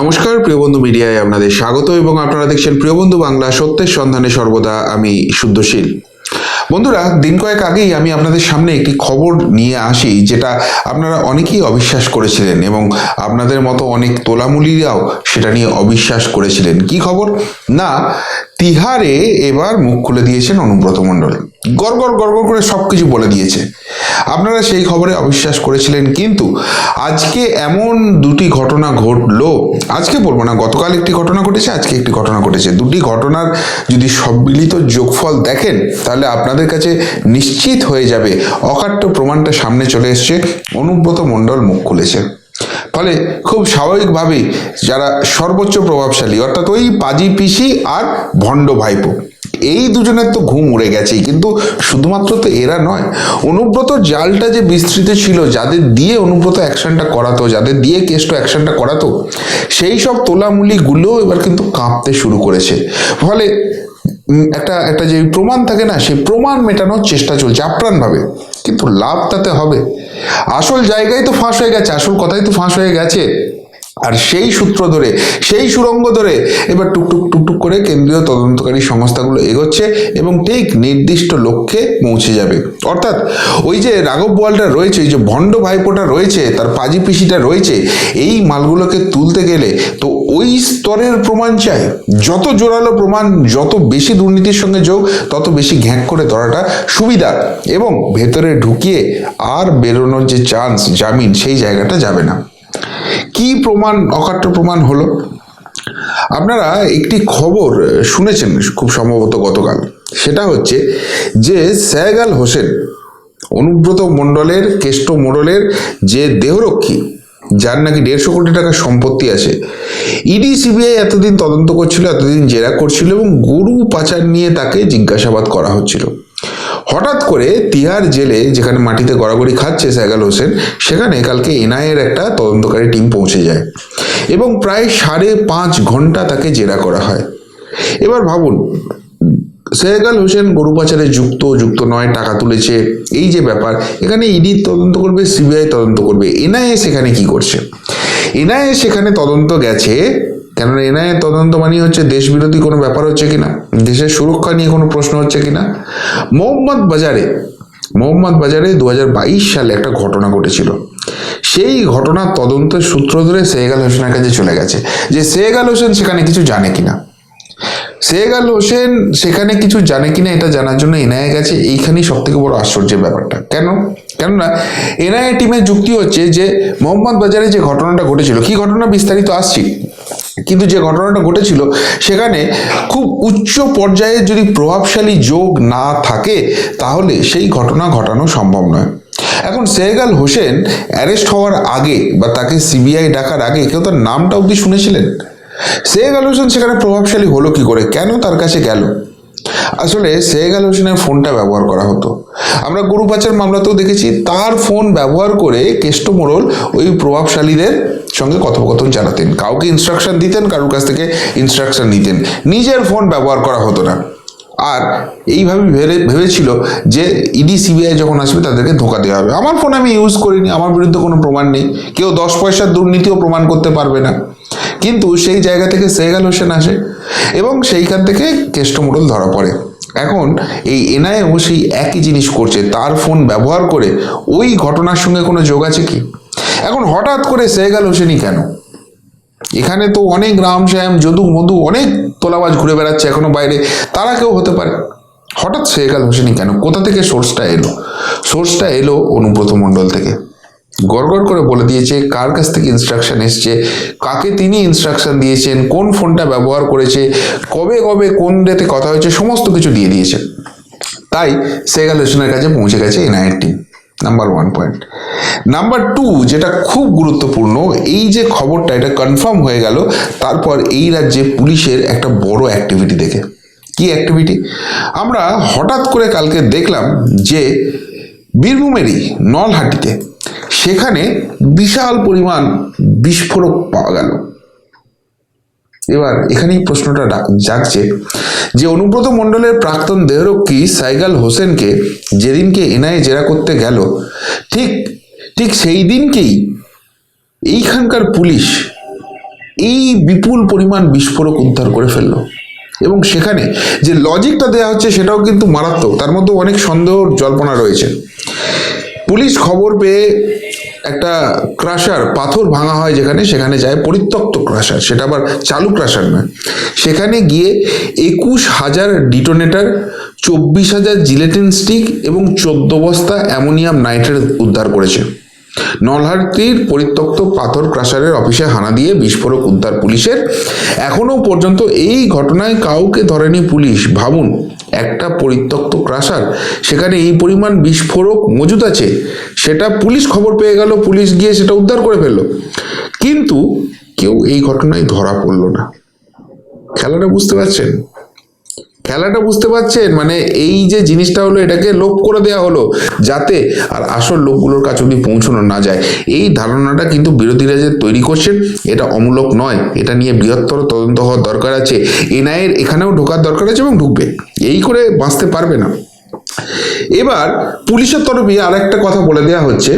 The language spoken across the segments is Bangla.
নমস্কার, প্রিয় বন্ধু মিডিয়ায় আপনাদের স্বাগত এবং আপনারা দেখছেন প্রিয় বন্ধু বাংলা, সত্যের সন্ধানে সর্বদা আমি শুদ্ধশীল। বন্ধুরা, দিন কয়েক আগেই আমি আপনাদের সামনে একটি খবর নিয়ে আসি, যেটা আপনারা অনেকেই অবিশ্বাস করেছিলেন এবং আপনাদের মতো অনেক তোলামুলিরাও সেটা নিয়ে অবিশ্বাস করেছিলেন। কি খবর? না, তিহারে এবার মুখ খুলে দিয়েছেন অনুব্রত মণ্ডল। গড়গড় গড়গড় করে সব কিছু বলে দিয়েছে। আপনারা সেই খবরে অবিশ্বাস করেছিলেন, কিন্তু আজকে এমন দুটি ঘটনা ঘটলো, আজকে বলব না, গতকাল একটি ঘটনা ঘটেছে, আজকে একটি ঘটনা ঘটেছে। দুটি ঘটনার যদি সম্মিলিত যোগফল দেখেন, তাহলে আপনাদের কাছে নিশ্চিত হয়ে যাবে, অকাট্য প্রমাণটা সামনে চলে এসছে, অনুব্রত মণ্ডল মুখ খুলেছে। ফলে খুব স্বাভাবিকভাবেই যারা সর্বোচ্চ প্রভাবশালী, অর্থাৎ ওই পাজি পিসি আর ভণ্ড ভাইপো এই দুজনের তো ঘুম উড়ে গেছেই, কিন্তু শুধুমাত্র তো এরা নয়। অনুব্রত জালটা যে বিস্তৃত ছিল, যাদের দিয়ে অনুব্রত অ্যাকশনটা করাতো, যাদের দিয়ে কেষ্ট অ্যাকশনটা করাতো, সেই সব তোলামুলিগুলো এবার কিন্তু কাঁপতে শুরু করেছে। ফলে একটা একটা যে প্রমাণ থাকে না, সেই প্রমাণ মেটানোর চেষ্টা চলছে আপ্রাণভাবে, কিন্তু লাভ তাতে হবে। আসল জায়গায় তো ফাঁস হয়ে গেছে, আসল কথাই তো ফাঁস হয়ে গেছে। আর সেই সূত্র ধরে, সেই সুরঙ্গ ধরে এবার টুকটুক টুকটুক করে কেন্দ্রীয় তদন্তকারী সংস্থাগুলো এগোচ্ছে এবং ঠিক নির্দিষ্ট লক্ষ্যে পৌঁছে যাবে। অর্থাৎ ওই যে রাঘব বোয়ালটা রয়েছে, ওই যে ভণ্ড ভাইপোটা রয়েছে, তার পাজি পিসিটা রয়েছে, এই মালগুলোকে তুলতে গেলে তো ওই স্তরের প্রমাণ চাই। যত জোরালো প্রমাণ, যত বেশি দুর্নীতির সঙ্গে যোগ, তত বেশি ঘ্যাঁক করে ধরাটা সুবিধা এবং ভেতরে ঢুকিয়ে আর বেরোনোর যে চান্স, জামিন, সেই জায়গাটা যাবে না। কি প্রমাণ, অকাট্য প্রমাণ হলো? আপনারা একটি খবর শুনেছেন খুব সম্ভবত গতকাল। সেটা হচ্ছে যে সৈয়দ আল হোসেন অনুব্রত মণ্ডলের, কেষ্ট মোড়লের যে দেহরক্ষী, যার নাকি দেড়শো কোটি টাকার সম্পত্তি আছে, ইডি, সিবিআই এতদিন তদন্ত করছিল, এতদিন জেরা করছিল এবং গরু পাচার নিয়ে তাকে জিজ্ঞাসাবাদ করা হচ্ছিল। হঠাৎ করে তিহার জেলে যেখানে মাটিতে গড়াগড়ি খাচ্ছে সাইগাল হোসেন, সেখানে কালকে এনআইএর একটা তদন্তকারী টিম পৌঁছে যায় এবং প্রায় সাড়ে পাঁচ ঘণ্টা তাকে জেরা করা হয়। এবার ভাবুন সেহেগাল হোসেন গরু পাচারে যুক্ত যুক্ত নয়, টাকা তুলেছে, এই যে ব্যাপার, এখানে ইডি তদন্ত করবে, সিবিআই তদন্ত করবে, এনআইএ সেখানে কি করছে? এনআইএ সেখানে তদন্ত গেছে কেননা এনআইএ তদন্ত মানে হচ্ছে দেশ বিরোধী কোনো ব্যাপার হচ্ছে কিনা, দেশের সুরক্ষা নিয়ে কোনো প্রশ্ন হচ্ছে কিনা। মোহাম্মদ বাজারে মোহাম্মদ বাজারে দু হাজার বাইশ সালে একটা ঘটনা ঘটেছিল। সেই ঘটনার তদন্তের সূত্র ধরে সেহেগাল হোসেনের কাছে চলে গেছে। যে সেহেগাল হোসেন সেখানে কিছু জানে কিনা? সেগাল হোসেন সেখানে কিছু জানে কিনা এটা জানার জন্য এনআইএ গেছে, এইখানেই সব থেকে বড় আশ্চর্যের ব্যাপারটা। কেন? কেননা এনআইএ টিমের যুক্তি হচ্ছে যে মোহাম্মদ বাজারে যে ঘটনাটা ঘটেছিল, কি ঘটনা বিস্তারিত আসছি? কিন্তু যে ঘটনাটা ঘটেছিল, সেখানে খুব উচ্চ পর্যায়ে যদি প্রভাবশালী যোগ না থাকে, তাহলে সেই ঘটনা ঘটানো সম্ভব নয়। এখন সেহগাল হোসেন অ্যারেস্ট হওয়ার আগে বা তাকে সিবিআই ডাকার আগে, কেউ তার নামটা অবধি শুনেছিলেন? সেহেগাল হোসেন সেখানে প্রভাবশালী হলো কি করে? কেন তার কাছে গেল? আসলে আল হোসেনের ফোনটা ব্যবহার করা হতো। আমরা গরু পাচার মামলাতেও দেখেছি তার ফোন ব্যবহার করে কেষ্ট মোড়ল ওই প্রভাবশালীদের সঙ্গে কথোপকথন চালাতেন কাউকে ইনস্ট্রাকশন দিতেন, কারোর কাছ থেকে ইনস্ট্রাকশন নিতেন। নিজের ফোন ব্যবহার করা হতো না। আর এইভাবে ভেবে, ভেবেছিল যে ইডি সিবিআই যখন আসবে তাদেরকে ধোকা দেওয়া হবে। আমার ফোন আমি ইউজ করিনি, আমার বিরুদ্ধে কোনো প্রমাণ নেই। কেউ দশ পয়সার দুর্নীতিও প্রমাণ করতে পারবে না। কিন্তু সেই জায়গা থেকে সেগাল হোসেন আসে এবং সেইখান থেকে কেষ্ট মোড়ল ধরা পড়ে। এখন এই এনআইও সেই একই জিনিস করছে, তার ফোন ব্যবহার করে ওই ঘটনার সঙ্গে কোনো যোগ আছে কি? এখন হঠাৎ করে সেগাল হোসেনই কেন? এখানে তো অনেক রাম শ্যাম, যদু মধু অনেক তোলাবাজ ঘুরে বেড়াচ্ছে এখনও বাইরে, তারা কেউ হতে পারে। হঠাৎ শেখাল হোসেনই কেন? কোথা থেকে সোর্সটা এলো? সোর্সটা এলো অনুব্রত মণ্ডল থেকে। গড়গড় করে বলে দিয়েছে, কার কাছ থেকে ইনস্ট্রাকশন এসছে, কাকে তিনি ইনস্ট্রাকশন দিয়েছেন, কোন ফোনটা ব্যবহার করেছে, কবে কবে কোন ডেতে কথা হয়েছে, সমস্ত কিছু দিয়ে দিয়েছে। তাই সেগাল হোসেনের কাছে পৌঁছে গেছে এনআইএর team number one point number two যেটা খুব গুরুত্বপূর্ণ, এই যে খবরটা, এটা কনফার্ম হয়ে গেল, তারপর এই রাজ্যে পুলিশের একটা বড় অ্যাক্টিভিটি দেখে। কি অ্যাক্টিভিটি আমরা হঠাৎ করে কালকে দেখলাম যে বীরভূমেরই নলহাটিতে সেখানে বিশাল পরিমাণ বিস্ফোরক পাওয়া গেল। এবার এখানেই প্রশ্নটা জাগছে যে অনুব্রত মণ্ডলের প্রাক্তন দেহরক্ষী সাইগাল হোসেনকে যেদিনকে এনআইএ জেরা করতে গেল, ঠিক ঠিক সেই দিনকেই এইখানকার পুলিশ এই বিপুল পরিমাণ বিস্ফোরক উদ্ধার করে ফেলল। এবং সেখানে যে লজিকটা দেওয়া হচ্ছে সেটাও কিন্তু মারাত্মক, তার মধ্যে অনেক সন্দেহ, জল্পনা রয়েছে। পুলিশ খবর পেয়ে একটা ক্রাশার পাথর ভাঙা হয় যেখানে, সেখানে যায় পরিত্যক্ত ক্রাশার সেটা আবার চালু ক্রাশার নয়। সেখানে গিয়ে একুশ হাজার ডিটোনেটার চব্বিশ হাজার জিলেটিন স্টিক এবং চোদ্দ বস্তা অ্যামোনিয়াম নাইট্রেট উদ্ধার করেছে। নলহাটির পরিত্যক্ত পাথর ক্রাশারের অফিসে হানা দিয়ে বিস্ফোরক উদ্ধার পুলিশের। এখনও পর্যন্ত এই ঘটনায় কাউকে ধরেনি পুলিশ। ভাবুন একটা পরিত্যক্ত ক্রাশার সেখানে এই পরিমাণ বিস্ফোরক মজুদ আছে। সেটা পুলিশ খবর পেয়ে গেল, পুলিশ গিয়ে সেটা উদ্ধার করে ফেলল। কিন্তু কেউ এই ঘটনায় ধরা পড়ল না। খেলাটা বুঝতে পারছেন? খেলাটা বুঝতে পারছেন? মানে এই যে জিনিসটা হলো, এটাকে লোপ করে দেওয়া হলো যাতে আর আসল লোকগুলোর কাছে অব্দি পৌঁছানো না যায়। এই ধারণাটা কিন্তু বিরোধীরা যে তৈরি করছেন, এটা অমূলক নয়। এটা নিয়ে বৃহত্তর তদন্ত হওয়ার দরকার আছে। এনআইয়ের এখানেও ঢোকার দরকার আছে এবং ঢুকবে। এই করে বাঁচতে পারবে না। এবার পুলিশের তরফে আর একটা কথা বলে দেওয়া হচ্ছে।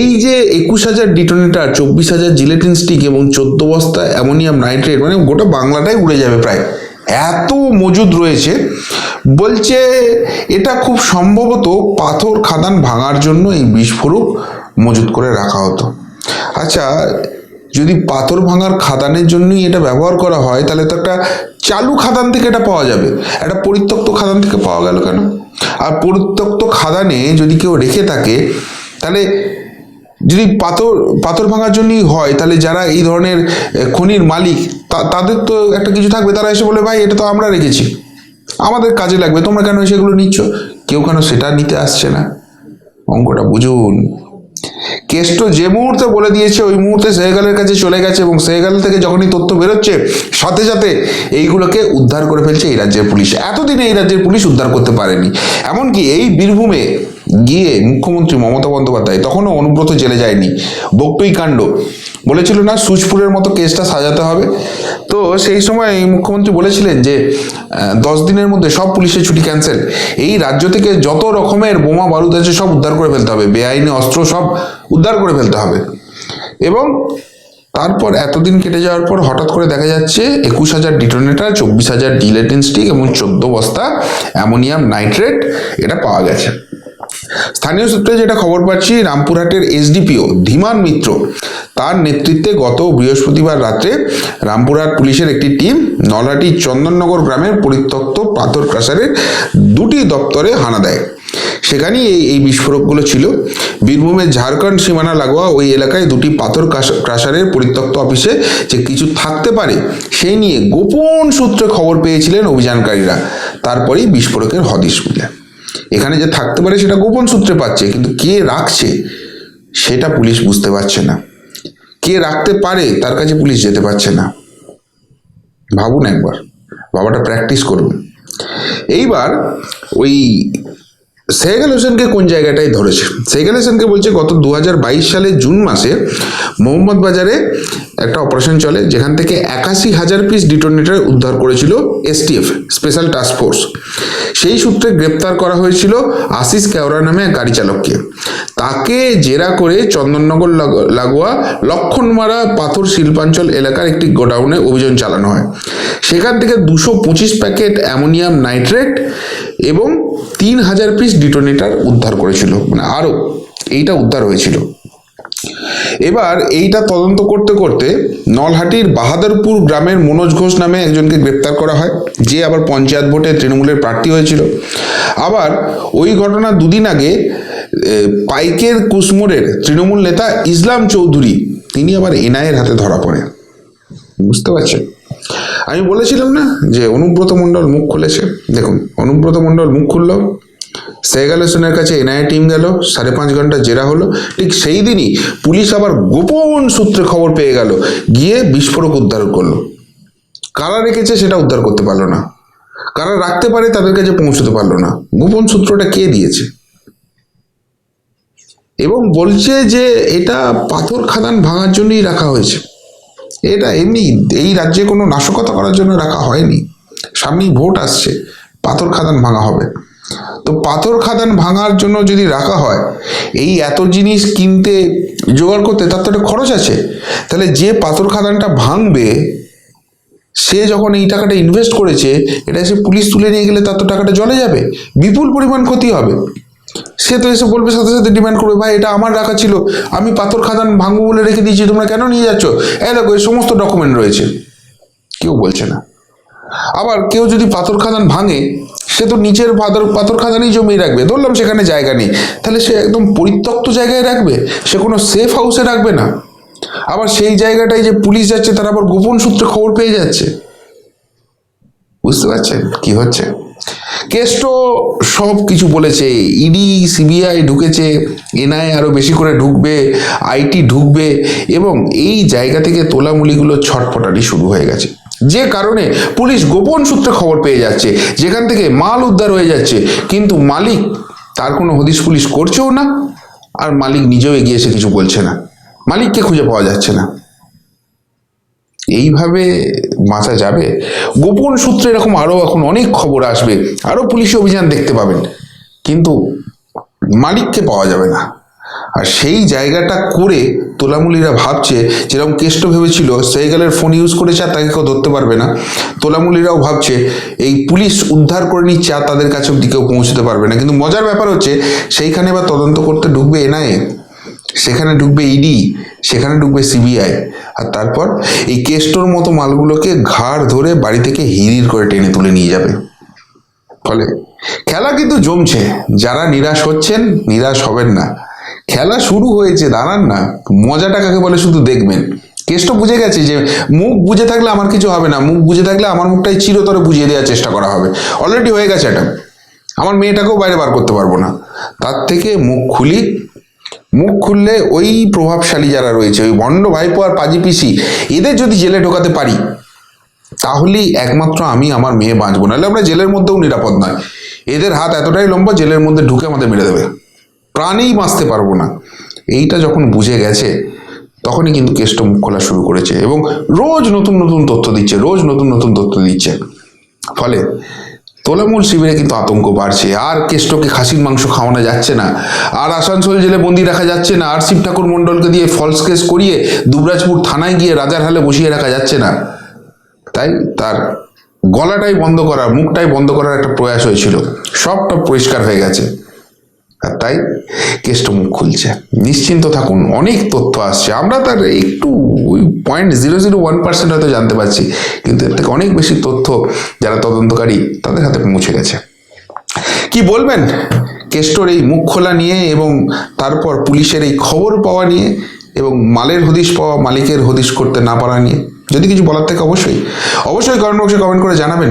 এই যে একুশ হাজার ডিটোনেটার চব্বিশ হাজার জিলেটিন স্টিক এবং চোদ্দ বস্তা অ্যামোনিয়াম নাইট্রেট মানে গোটা বাংলাটাই উড়ে যাবে প্রায়। এত মজুদ রয়েছে। বলছে, এটা খুব সম্ভবত পাথর খাদান ভাঙার জন্য এই বিস্ফোরক মজুদ করে রাখা হতো। আচ্ছা যদি পাথর ভাঙার খাদানের জন্যই এটা ব্যবহার করা হয়, তাহলে তো একটা চালু খাদান থেকে এটা পাওয়া যাবে। একটা পরিত্যক্ত খাদান থেকে পাওয়া গেল কেন? আর পরিত্যক্ত খাদানে যদি কেউ রেখে থাকে, তাহলে যদি পাথর পাথর ভাঙার জন্যই হয়, তাহলে যারা এই ধরনের খনির মালিক তাদের তো একটা কিছু থাকবে, তারা এসে বলে ভাই, এটা তো আমরা রেখেছি। আমাদের কাজে লাগবে, তোমরা কেন সেগুলো নিচ্ছ? কেউ কেন সেটা নিতে আসছে না। অঙ্কটা বুঝুন। কেষ্ট যে মুহূর্তে বলে দিয়েছে, ওই মুহূর্তে সেহেগালের কাছে চলে গেছে এবং সেহেগাল থেকে যখনই তথ্য বেরোচ্ছে, সাথে সাথে এইগুলোকে উদ্ধার করে ফেলছে এই রাজ্যের পুলিশ। এতদিনে এই রাজ্যের পুলিশ উদ্ধার করতে পারেনি। এমনকি এই বীরভূমে গিয়ে মুখ্যমন্ত্রী মমতা বন্দ্যোপাধ্যায় তখনও অনুব্রত জেলে যায়নি। বকটুই কাণ্ড। বলেছিল না সুচপুরের মতো কেসটা সাজাতে হবে। তো সেই সময় মুখ্যমন্ত্রী বলেছিলেন যে দশ দিনের মধ্যে সব পুলিশের ছুটি ক্যান্সেল। এই রাজ্য থেকে যত রকমের বোমা বারুদ আছে সব উদ্ধার করে ফেলতে হবে। বেআইনি অস্ত্র সব উদ্ধার করে ফেলতে হবে। এবং তারপর এতদিন কেটে যাওয়ার পর হঠাৎ করে দেখা যাচ্ছে, একুশ হাজার ডিটোনেটার, চব্বিশ হাজার জিলেটিন স্টিক এবং চোদ্দ বস্তা অ্যামোনিয়াম নাইট্রেট এটা পাওয়া গেছে। স্থানীয় সূত্রে যেটা খবর পাচ্ছি, রামপুরহাটের এসডিপিও ধীমান মিত্র তার নেতৃত্বে গত বৃহস্পতিবার রাত্রে রামপুরহাট পুলিশের একটি টিম নলহাটি চন্দননগর গ্রামের পরিত্যক্ত পাথর ক্রাশারের দুটি দপ্তরে হানা দেয়। সেখানেই এই এই বিস্ফোরকগুলো ছিল। বীরভূমের ঝাড়খণ্ড সীমানা লাগোয়া ওই এলাকায় দুটি পাথর ক্রাশারের পরিত্যক্ত অফিসে যে কিছু থাকতে পারে সেই নিয়ে গোপন সূত্রে খবর পেয়েছিলেন অভিযানকারীরা। তারপরেই বিস্ফোরকের হদিশ মিলে। এখানে যে থাকতে পারে সেটা গোপন সূত্রে পাচ্ছে, কিন্তু কে রাখছে সেটা পুলিশ বুঝতে পারছে না। কে রাখতে পারে তার কাছে পুলিশ যেতে পারছে না। ভাবুন একবার, বাবাটা প্র্যাকটিস করুন। এইবার ওই সেহেগাল হোসেনকে কোন জায়গাটায় ধরেছে? সেহেগাল হোসেনকে বলছে গত দু সালে জুন মাসে মোহাম্মদ বাজারে একটা অপারেশন চলে, যেখান থেকে একাশি হাজার পিস ডিটোনেটর উদ্ধার করেছিল এসটিএফ স্পেশাল টাস্ক ফোর্স সেই সূত্রে গ্রেপ্তার করা হয়েছিল আশিস কেওড়া নামে এক গাড়ি চালককে। তাকে জেরা করে চন্দননগর লাগ- লাগোয়া লক্ষণমারা পাথর শিল্পাঞ্চল এলাকার একটি গোডাউনে অভিযান চালানো হয়। সেখান থেকে দুশো পঁচিশ প্যাকেট অ্যামোনিয়াম নাইট্রেট এবং তিন হাজার পিস ডিটোনেটার উদ্ধার করেছিল মানে আরও এইটা উদ্ধার হয়েছিল। এবার এইটা তদন্ত করতে করতে নলহাটির বাহাদুরপুর গ্রামের মনোজ ঘোষ নামে একজনকে গ্রেপ্তার করা হয়, যে আবার পঞ্চায়েত ভোটে তৃণমূলের প্রার্থী হয়েছিল। আবার ওই ঘটনা দুদিন আগে পাইকের কুসমোরের তৃণমূল নেতা ইসলাম চৌধুরী, তিনি আবার এনআইয়ের হাতে ধরা পড়ে বুঝতে পারছেন? আমি বলেছিলাম না যে অনুব্রত মণ্ডল মুখ খুলেছে? দেখুন, অনুব্রত মণ্ডল মুখ খুলল, সেগাল হোসেনের কাছে এনআইএ টিম গেল, সাড়ে পাঁচ ঘণ্টা জেরা হলো, ঠিক সেই দিনই পুলিশ আবার গোপন সূত্রে খবর পেয়ে গেল, গিয়ে বিস্ফোরক উদ্ধার করল। কারা রেখেছে সেটা উদ্ধার করতে পারল না। কারা রাখতে পারে তাদের কাছে পৌঁছতে পারল না। গোপন সূত্রটা কে দিয়েছে? এবং বলছে যে এটা পাথর খাদান ভাঙার জন্যই রাখা হয়েছে। এটা এমনি এই রাজ্যে কোনো নাশকতা করার জন্য রাখা হয়নি। সামনেই ভোট আসছে, পাথর খাদান ভাঙা হবে। তো পাথর খাদান ভাঙার জন্য যদি রাখা হয়, এই এত জিনিস কিনতে, জোগাড় করতে, তার তো একটা খরচ আছে। তাহলে যে পাথর খাদানটা ভাঙবে, সে যখন এই টাকাটা ইনভেস্ট করেছে, এটা এসে পুলিশ তুলে নিয়ে গেলে তার তো টাকাটা জলে যাবে। বিপুল পরিমাণ ক্ষতি হবে। সে তো এসে বলবে সাথে সাথে ডিমান্ড করবে, ভাই, এটা আমার রাখা ছিল। আমি পাথর খাদান ভাঙবো বলে রেখে দিয়েছি, তোমরা কেন নিয়ে যাচ্ছ? এই দেখো, এই সমস্ত ডকুমেন্ট রয়েছে। কেউ বলছে না। আবার কেউ যদি পাথর খাদান ভাঙে, সে তো নিচের পাথর পাথর খাদানেই জমিয়ে রাখবে। ধরলাম সেখানে জায়গা নেই। তাহলে সে একদম পরিত্যক্ত জায়গায় রাখবে? সে কোনো সেফ হাউসে রাখবে না? আবার সেই জায়গাটায় যে পুলিশ যাচ্ছে, তারা আবার গোপন সূত্রে খবর পেয়ে যাচ্ছে? বুঝতে পারছেন? কি হচ্ছে? কেষ্ট সব কিছু বলেছে, ইডি, সিবিআই ঢুকেছে, এনআই আরও বেশি করে ঢুকবে, আইটি ঢুকবে, এবং এই জায়গা থেকে তোলামুলিগুলো ছটফটানি শুরু হয়ে গেছে। যে কারণে পুলিশ গোপন সূত্রে খবর পেয়ে যাচ্ছে, যেখান থেকে মাল উদ্ধার হয়ে যাচ্ছে, কিন্তু মালিক, তার কোনো হদিশ পুলিশ করছেও না, আর মালিক নিজেও এগিয়ে এসে কিছু বলছে না। মালিককে খুঁজে পাওয়া যাচ্ছে না। এইভাবে বাঁচা যাবে? গোপন সূত্রে এরকম আরও এখন অনেক খবর আসবে। আরও পুলিশি অভিযান দেখতে পাবেন। কিন্তু মালিককে পাওয়া যাবে না। আর সেই জায়গাটা করে তোলামুলিরা ভাবছে, যেরকম কেষ্ট ভেবেছিল সেইগালের ফোন ইউজ করেছে আর তাকে কেউ ধরতে পারবে না। তোলামুলিরাও ভাবছে, এই পুলিশ উদ্ধার করে নিচ্ছে আর তাদের কাছে অব্দি কেউ পৌঁছতে পারবে না। কিন্তু মজার ব্যাপার হচ্ছে, সেইখানে বা তদন্ত করতে ঢুকবে এনআইএ, সেখানে ঢুকবে ইডি, সেখানে ঢুকবে সিবিআই। আর তারপর এই কেষ্টর মতো মালগুলোকে ঘাড় ধরে বাড়ি থেকে হিরির করে টেনে তুলে নিয়ে যাবে। ফলে খেলা কিন্তু জমছে। যারা নিরাশ হচ্ছেন, নিরাশ হবেন না। খেলা শুরু হয়েছে, দাঁড়ান না। মজাটা কাকে বলে শুধু দেখবেন। কেষ্ট বুঝে গেছে যে মুখ বুঝে থাকলে আমার কিছু হবে না। মুখ বুঝে থাকলে আমার মুখটাই চিরতরে বুঝিয়ে দেওয়ার চেষ্টা করা হবে। অলরেডি হয়ে গেছে এটা। আমার মেয়েটাকেও বাইরে বার করতে পারব না। তার থেকে মুখ খুলি মুখ খুললে ওই প্রভাবশালী যারা রয়েছে, ওই ভণ্ড ভাইপো আর পাজি পিসি, এদের যদি জেলে ঢোকাতে পারি, তাহলেই একমাত্র আমি আমার মেয়ে বাঁচবো। নাহলে আমরা জেলের মধ্যেও নিরাপদ নয়। এদের হাত এতটাই লম্বা, জেলের মধ্যে ঢুকে আমাদের মেরে দেবে। প্রাণেই বাঁচতে পারব না। এইটা যখন বুঝে গেছে, তখনই কিন্তু কেষ্ট মুখ খোলা শুরু করেছে এবং রোজ নতুন নতুন তথ্য দিচ্ছে, রোজ নতুন নতুন তথ্য দিচ্ছে। ফলে তোলামূল শিবিরে কিন্তু আতঙ্ক বাড়ছে। আর কেষ্টকে খাসির মাংস খাওয়ানো যাচ্ছে না। আর আসানসোল জেলে বন্দি রাখা যাচ্ছে না। আর শিব ঠাকুর মণ্ডলকে দিয়ে ফলস কেস করিয়ে দুবরাজপুর থানায় গিয়ে রাজার হালে বসিয়ে রাখা যাচ্ছে না। তাই তার গলাটাই বন্ধ করার মুখটাই বন্ধ করার একটা প্রয়াস হয়েছিল। সবটা পরিষ্কার হয়ে গেছে। আর তাই কেষ্ট মুখ খুলছে। নিশ্চিন্ত থাকুন, অনেক তথ্য আসছে। আমরা তার একটু ওই point zero zero one percent হয়তো জানতে পারছি, কিন্তু এর থেকে অনেক বেশি তথ্য যারা তদন্তকারী, তাদের হাতে পৌঁছে গেছে। কি বলবেন? কেষ্টর এই মুখ খোলা নিয়ে এবং তারপর পুলিশের এই খবর পাওয়া নিয়ে এবং মালের হদিশ পাওয়া, মালিকের হদিশ করতে না পারা নিয়ে, যদি কিছু বলার থেকে অবশ্যই। অবশ্যই কমেন্ট বক্সে কমেন্ট করে জানাবেন।